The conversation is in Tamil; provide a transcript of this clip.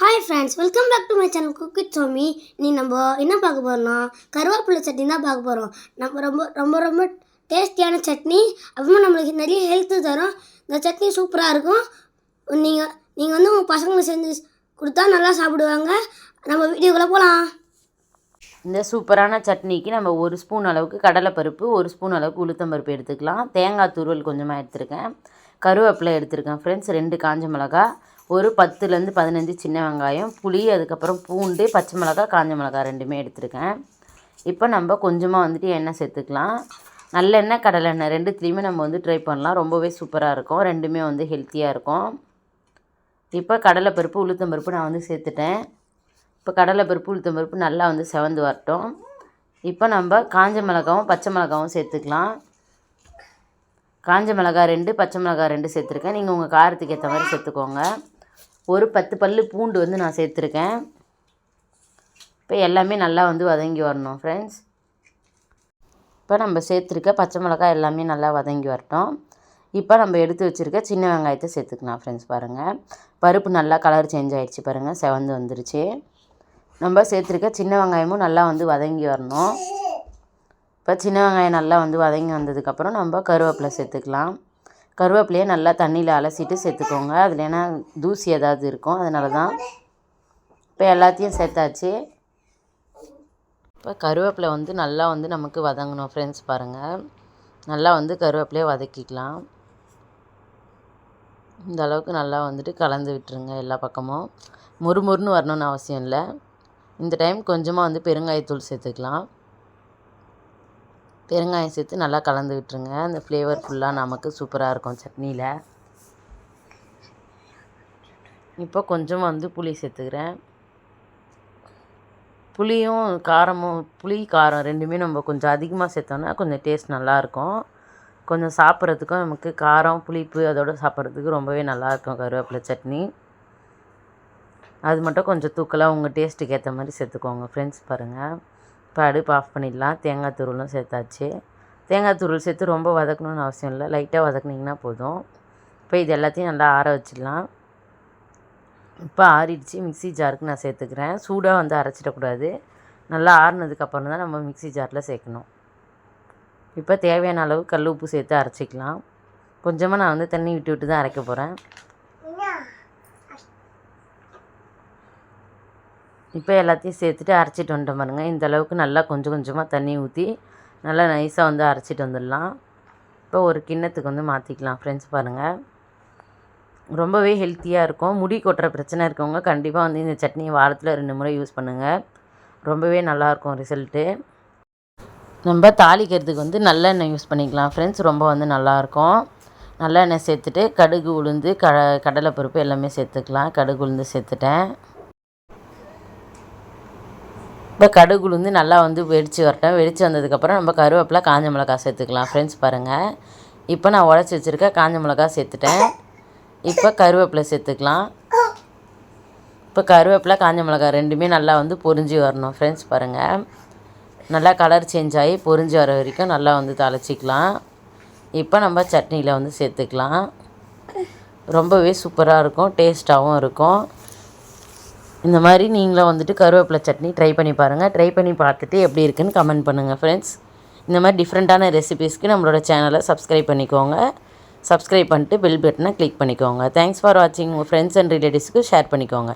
Hi friends welcome back to my channel குக்கிட் சோமி நீ நம்ம என்ன பார்க்க போகிறோம்னா கருவேப்பிலை சட்னி தான் பார்க்க போகிறோம் நம்ம ரொம்ப ரொம்ப ரொம்ப டேஸ்டியான சட்னி அப்புறமா நம்மளுக்கு நிறைய ஹெல்த்து தரும். இந்த சட்னி சூப்பராக இருக்கும். நீங்கள் நீங்கள் வந்து உங்கள் பசங்களுக்கு செஞ்சு கொடுத்தா நல்லா சாப்பிடுவாங்க. நம்ம வீடியோக்குள்ளே போகலாம் இந்த சூப்பரான சட்னிக்கு நம்ம ஒரு ஸ்பூன் அளவுக்கு கடலைப்பருப்பு ஒரு ஸ்பூன் அளவுக்கு உளுத்தம்பருப்பு எடுத்துக்கலாம். தேங்காய் துருவல் கொஞ்சமாக எடுத்திருக்கேன். கருவேப்பிலை எடுத்திருக்கேன் ஃப்ரெண்ட்ஸ் ரெண்டு காஞ்ச மிளகா ஒரு பத்துலேருந்து பதினஞ்சு சின்ன வெங்காயம் புளி அதுக்கப்புறம் பூண்டு பச்சை மிளகா காஞ்ச மிளகா ரெண்டுமே எடுத்திருக்கேன். இப்போ நம்ம கொஞ்சமாக வந்துட்டு எண்ணெய் சேர்த்துக்கலாம். நல்லெண்ணெய் கடலெண்ணெய் ரெண்டுத்துலேயுமே நம்ம வந்து ட்ரை பண்ணலாம். ரொம்பவே சூப்பராக இருக்கும். ரெண்டுமே வந்து ஹெல்த்தியாக இருக்கும். இப்போ கடலைப்பருப்பு உளுத்தம்பருப்பு நான் வந்து சேர்த்துட்டேன். இப்போ கடலைப்பருப்பு உளுத்தம்பருப்பு நல்லா வந்து செவந்து வரட்டும். இப்போ நம்ம காஞ்ச மிளகாவும் பச்சை மிளகாவும் சேர்த்துக்கலாம். காஞ்ச மிளகா ரெண்டு பச்சை மிளகா ரெண்டு சேர்த்துருக்கேன். நீங்கள் உங்கள் காரத்துக்கு ஏற்ற மாதிரி சேர்த்துக்கோங்க. ஒரு பத்து பல் பூண்டு வந்து நான் சேர்த்துருக்கேன். இப்போ எல்லாமே நல்லா வந்து வதங்கி வரணும் ஃப்ரெண்ட்ஸ் இப்போ நம்ம சேர்த்துருக்க பச்சை மிளகாய் எல்லாமே நல்லா வதங்கி வரட்டும். இப்போ நம்ம எடுத்து வச்சுருக்க சின்ன வெங்காயத்தை சேர்த்துக்கலாம் ஃப்ரெண்ட்ஸ் பாருங்கள் பருப்பு நல்லா கலர் சேஞ்ச் ஆகிடுச்சு பாருங்கள் செவந்து வந்துருச்சு. நம்ம சேர்த்துருக்க சின்ன வெங்காயமும் நல்லா வந்து வதங்கி வரணும். இப்போ சின்ன வெங்காயம் நல்லா வந்து வதங்கி வந்ததுக்கப்புறம் நம்ம கருவேப்பிலை சேர்த்துக்கலாம். கருவேப்பிலையை நல்லா தண்ணியில் அலசிட்டு சேர்த்துக்கோங்க. அதில் ஏன்னா தூசி ஏதாவது இருக்கும். அதனால தான் இப்போ எல்லாத்தையும் சேர்த்தாச்சு. இப்போ கருவேப்பிலை வந்து நல்லா வந்து நமக்கு வதங்கணும் ஃப்ரெண்ட்ஸ் பாருங்கள் நல்லா வந்து கருவேப்பிலையை வதக்கிக்கலாம். இந்த அளவுக்கு நல்லா வந்துட்டு கலந்து விட்டுருங்க எல்லா பக்கமும். முறுமுறுன்னு வரணும்னு அவசியம் இல்லை. இந்த டைம் கொஞ்சமாக வந்து பெருங்காயத்தூள் சேர்த்துக்கலாம். பெருங்காயம் சேர்த்து நல்லா கலந்து விட்டுருங்க. அந்த ஃப்ளேவர் ஃபுல்லாக நமக்கு சூப்பராக இருக்கும் சட்னியில். இப்போ கொஞ்சம் வந்து புளி சேர்த்துக்கிறேன். புளியும் காரமும் புளி காரம் ரெண்டுமே நம்ம கொஞ்சம் அதிகமாக சேர்த்தோன்னா கொஞ்சம் டேஸ்ட் நல்லாயிருக்கும் கொஞ்சம் சாப்பிட்றதுக்கும் நமக்கு காரம் புளிப்பு அதோடு சாப்பிட்றதுக்கு ரொம்பவே நல்லாயிருக்கும் கருவேப்பிலை சட்னி. அது மட்டும் கொஞ்சம் தூக்கலாக உங்கள் டேஸ்ட்டுக்கு ஏற்ற மாதிரி சேர்த்துக்கோங்க ஃப்ரெண்ட்ஸ் பாருங்கள் இப்போ அடுப்பு ஆஃப் பண்ணிடலாம். தேங்காய் துருளும் சேர்த்தாச்சு. தேங்காய் துருள் சேர்த்து ரொம்ப வதக்கணும்னு அவசியம் இல்லை. லைட்டாக வதக்குனிங்கன்னா போதும். இப்போ இது எல்லாத்தையும் நல்லா ஆற வச்சிடலாம். இப்போ ஆறிடுச்சு. மிக்ஸி ஜாருக்கு நான் சேர்த்துக்கிறேன். சூடாக வந்து அரைச்சிடக்கூடாது. நல்லா ஆறுனதுக்கப்புறம் தான் நம்ம மிக்ஸி ஜாரில் சேர்க்கணும். இப்போ தேவையான அளவு கல் உப்பு சேர்த்து அரைச்சிக்கலாம். கொஞ்சமாக நான் வந்து தண்ணி விட்டு விட்டு தான் அரைக்க போகிறேன் இப்போ எல்லாத்தையும் சேர்த்துட்டு அரைச்சிட்டு வந்துட்டோம் பாருங்கள் இந்த அளவுக்கு நல்லா கொஞ்சம் கொஞ்சமாக தண்ணி ஊற்றி நல்லா நைஸாக வந்து அரைச்சிட்டு வந்துடலாம். இப்போ ஒரு கிண்ணத்துக்கு வந்து மாற்றிக்கலாம் ஃப்ரெண்ட்ஸ் பாருங்கள் ரொம்பவே ஹெல்த்தியாக இருக்கும். முடி கொட்டுற பிரச்சனை இருக்கவங்க கண்டிப்பாக வந்து இந்த சட்னியை வாரத்தில் ரெண்டு முறை யூஸ் பண்ணுங்கள் ரொம்பவே நல்லாயிருக்கும் ரிசல்ட்டு நம்ம தாளிக்கிறதுக்கு வந்து நல்லெண்ணெய் யூஸ் பண்ணிக்கலாம் ஃப்ரெண்ட்ஸ் ரொம்ப வந்து நல்லாயிருக்கும் நல்லெண்ணெய் சேர்த்துட்டு கடுகு உளுந்து க கடலைப்பருப்பு எல்லாமே சேர்த்துக்கலாம். கடுகு உளுந்து சேர்த்துட்டேன். இப்போ கடுகு உளுந்து நல்லா வந்து வெடித்து வரட்டும். வெடித்து வந்ததுக்கப்புறம் நம்ம கருவேப்பிலை காஞ்ச மிளகா சேர்த்துக்கலாம். ஃப்ரெண்ட்ஸ் பாருங்கள் இப்போ நான் உடச்சி வச்சுருக்க காஞ்ச மிளகா சேர்த்துட்டேன். இப்போ கருவேப்பிலை சேர்த்துக்கலாம். இப்போ கருவேப்பிலை காஞ்ச மிளகா ரெண்டுமே நல்லா வந்து பொரிஞ்சு வரணும். ஃப்ரெண்ட்ஸ் பாருங்கள் நல்லா கலர் சேஞ்ச் ஆகி பொரிஞ்சு வர வரைக்கும் நல்லா வந்து தழைச்சிக்கலாம் இப்போ நம்ம சட்னியில் வந்து சேர்த்துக்கலாம். ரொம்பவே சூப்பராக இருக்கும். டேஸ்ட்டாகவும் இருக்கும். இந்த மாதிரி நீங்களும் வந்துட்டு கருவேப்பிலை சட்னி ட்ரை பண்ணி பாருங்கள் ட்ரை பண்ணி பார்த்துட்டு எப்படி இருக்குன்னு கமெண்ட் பண்ணுங்கள் ஃப்ரெண்ட்ஸ் இந்த மாதிரி டிஃப்ரெண்ட்டான ரெசிபீஸ்க்கு நம்மளோட சேனலை சப்ஸ்கிரைப் பண்ணிக்கோங்க. சப்ஸ்கிரைப் பண்ணிட்டு பெல் பட்டனை கிளிக் பண்ணிக்கோங்க. தேங்க்ஸ் ஃபார் வாட்சிங் உங்கள் ஃப்ரெண்ட்ஸ் அண்ட் ரிலேட்டிவ்ஸ்க்கு ஷேர் பண்ணிக்கோங்க.